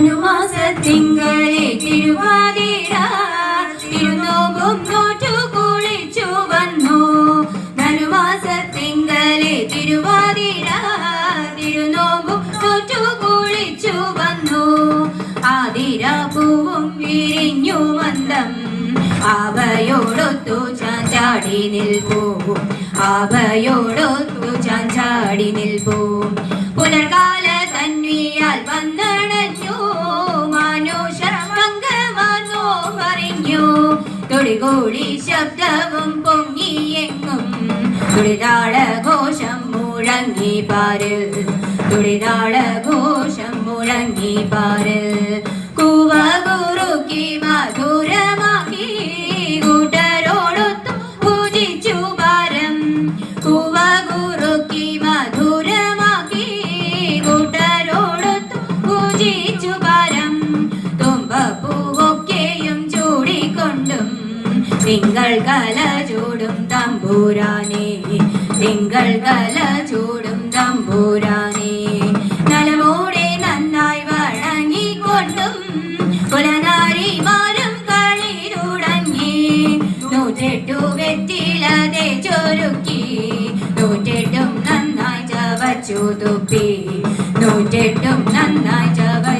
ധനുമാസത്തിങ്കളെ തിരുവാതിര. തിരുനോമ്പും നോറ്റു കുളിച്ചു വന്നു ധനുമാസത്തിങ്കളെ തിരുവാതിര. തിരുനോമ്പും നോറ്റു കുളിച്ചു വന്നു ആതിര പൂവും വിരിഞ്ഞു മന്ദം. അവയോടൊത്തു ചാഞ്ചാടി നിൽപ്പൂ. അവയോടൊത്തു ചാഞ്ചാടി നിൽപ്പൂ. തൊടികൂടി ശബ്ദവും പൊങ്ങിയെങ്ങും തുടിതാള ഘോഷം മുഴങ്ങി പാരിൽ തുടിതാള ഘോഷം മുഴങ്ങി പാരിൽ തിങ്കൾ കല ചൂടും തമ്പൂരാനേ. തിങ്കൾ കല ചൂടും തമ്പൂരാനേ. നലമോടെ നന്നായി വഴങ്ങിക്കൊണ്ടും കുലനാരിമാരും കളിയിലുടങ്ങി. നൂറ്റെട്ടു വെറ്റിലതെ ചൊരുക്കി. നൂറ്റെട്ടും നന്നായി ചവച്ചു തുപ്പി. നൂറ്റെട്ടും നന്നായി ചവച്ചു